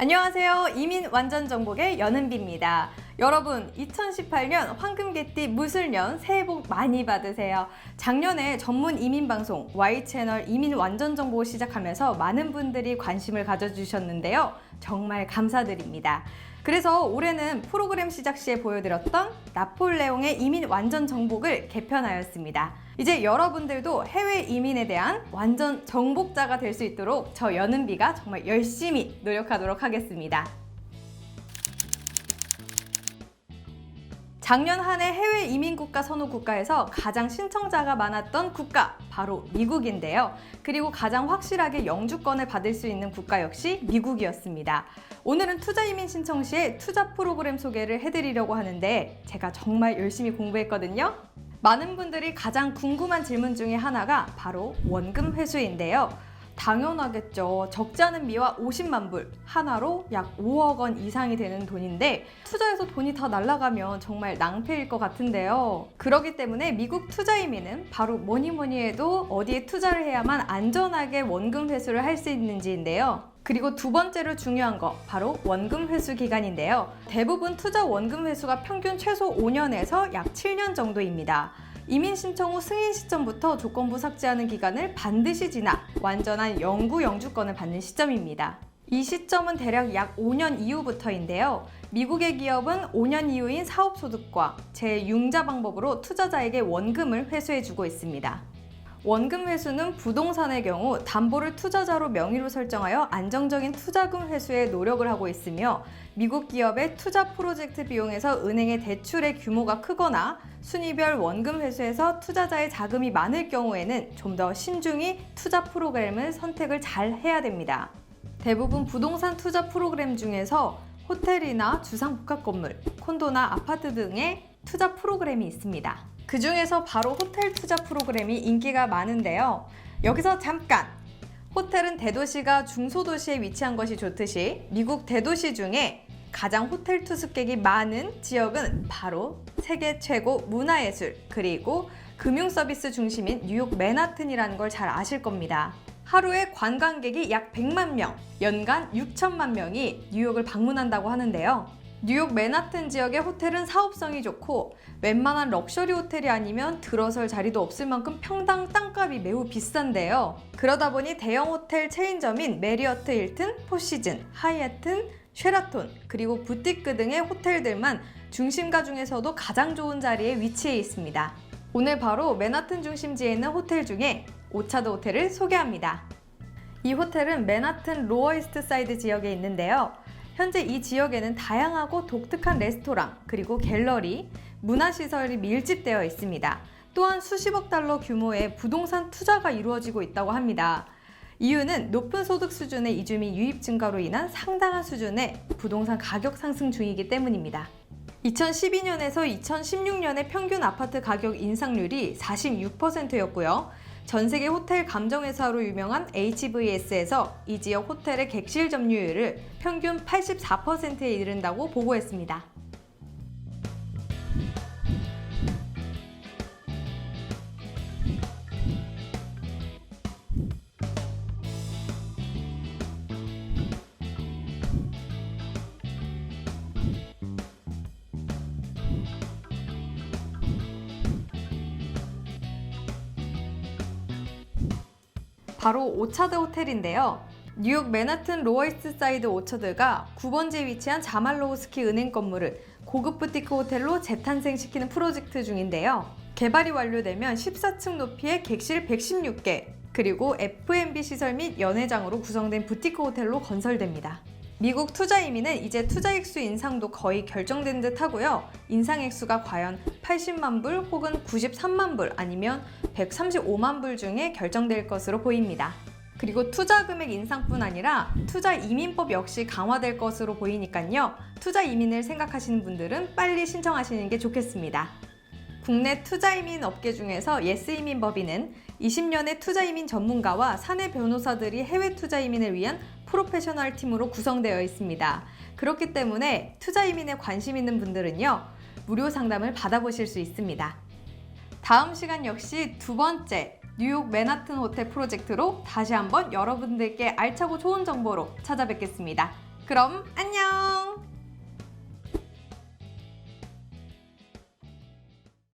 안녕하세요. 이민 완전 정복의 연은비입니다. 여러분, 2018년 황금개띠 무술년 새해 복 많이 받으세요. 작년에 전문 이민 방송 Y 채널 이민 완전 정보 시작하면서 많은 분들이 관심을 가져주셨는데요. 정말 감사드립니다. 그래서 올해는 프로그램 시작 시에 보여드렸던 나폴레옹의 이민 완전 정복을 개편하였습니다. 이제 여러분들도 해외 이민에 대한 완전 정복자가 될 수 있도록 저 연은비가 정말 열심히 노력하도록 하겠습니다. 작년 한 해 해외 이민 국가 선호 국가에서 가장 신청자가 많았던 국가 바로 미국인데요. 그리고 가장 확실하게 영주권을 받을 수 있는 국가 역시 미국이었습니다. 오늘은 투자 이민 신청 시에 투자 프로그램 소개를 해드리려고 하는데 제가 정말 열심히 공부했거든요. 많은 분들이 가장 궁금한 질문 중에 하나가 바로 원금 회수인데요. 당연하겠죠. 적지 않은 미와 50만 불, 하나로 약 5억 원 이상이 되는 돈인데 투자해서 돈이 다 날아가면 정말 낭패일 것 같은데요. 그렇기 때문에 미국 투자 이민은 바로 뭐니 뭐니 해도 어디에 투자를 해야만 안전하게 원금 회수를 할 수 있는지인데요. 그리고 두 번째로 중요한 거 바로 원금 회수 기간인데요. 대부분 투자 원금 회수가 평균 최소 5년에서 약 7년 정도입니다. 이민 신청 후 승인 시점부터 조건부 삭제하는 기간을 반드시 지나 완전한 영구 영주권을 받는 시점입니다. 이 시점은 대략 약 5년 이후부터인데요. 미국의 기업은 5년 이후인 사업소득과 제6자 방법으로 투자자에게 원금을 회수해주고 있습니다. 원금 회수는 부동산의 경우 담보를 투자자로 명의로 설정하여 안정적인 투자금 회수에 노력을 하고 있으며 미국 기업의 투자 프로젝트 비용에서 은행의 대출의 규모가 크거나 순위별 원금 회수에서 투자자의 자금이 많을 경우에는 좀 더 신중히 투자 프로그램을 선택을 잘 해야 됩니다. 대부분 부동산 투자 프로그램 중에서 호텔이나 주상복합 건물, 콘도나 아파트 등의 투자 프로그램이 있습니다. 그 중에서 바로 호텔 투자 프로그램이 인기가 많은데요. 여기서 잠깐! 호텔은 대도시가 중소도시에 위치한 것이 좋듯이 미국 대도시 중에 가장 호텔 투숙객이 많은 지역은 바로 세계 최고 문화예술 그리고 금융 서비스 중심인 뉴욕 맨하튼이라는 걸 잘 아실 겁니다. 하루에 관광객이 약 100만 명, 연간 6천만 명이 뉴욕을 방문한다고 하는데요. 뉴욕 맨하튼 지역의 호텔은 사업성이 좋고 웬만한 럭셔리 호텔이 아니면 들어설 자리도 없을 만큼 평당 땅값이 매우 비싼데요. 그러다 보니 대형 호텔 체인점인 메리어트 힐튼, 포시즌, 하이애튼, 쉐라톤, 그리고 부티크 등의 호텔들만 중심가 중에서도 가장 좋은 자리에 위치해 있습니다. 오늘 바로 맨하튼 중심지에 있는 호텔 중에 오차드 호텔을 소개합니다. 이 호텔은 맨하튼 로어이스트 사이드 지역에 있는데요. 현재 이 지역에는 다양하고 독특한 레스토랑, 그리고 갤러리, 문화시설이 밀집되어 있습니다. 또한 수십억 달러 규모의 부동산 투자가 이루어지고 있다고 합니다. 이유는 높은 소득 수준의 이주민 유입 증가로 인한 상당한 수준의 부동산 가격 상승 중이기 때문입니다. 2012년에서 2016년의 평균 아파트 가격 인상률이 46%였고요. 전 세계 호텔 감정회사로 유명한 HVS에서 이 지역 호텔의 객실 점유율을 평균 84%에 이른다고 보고했습니다. 바로 오차드 호텔인데요. 뉴욕 맨하튼 로어이스트 사이드 오처드가 9번지에 위치한 자말로우스키 은행 건물을 고급 부티크 호텔로 재탄생시키는 프로젝트 중인데요. 개발이 완료되면 14층 높이의 객실 116개, 그리고 F&B 시설 및 연회장으로 구성된 부티크 호텔로 건설됩니다. 미국 투자 이민은 이제 투자 액수 인상도 거의 결정된 듯 하고요. 인상 액수가 과연 80만 불 혹은 93만 불 아니면 135만 불 중에 결정될 것으로 보입니다. 그리고 투자 금액 인상뿐 아니라 투자 이민법 역시 강화될 것으로 보이니까요. 투자 이민을 생각하시는 분들은 빨리 신청하시는 게 좋겠습니다. 국내 투자 이민 업계 중에서 예스 이민 법인은 20년의 투자 이민 전문가와 사내 변호사들이 해외 투자 이민을 위한 프로페셔널 팀으로 구성되어 있습니다. 그렇기 때문에 투자 이민에 관심 있는 분들은요, 무료 상담을 받아보실 수 있습니다. 다음 시간 역시 두 번째 뉴욕 맨하튼 호텔 프로젝트로 다시 한번 여러분들께 알차고 좋은 정보로 찾아뵙겠습니다. 그럼 안녕!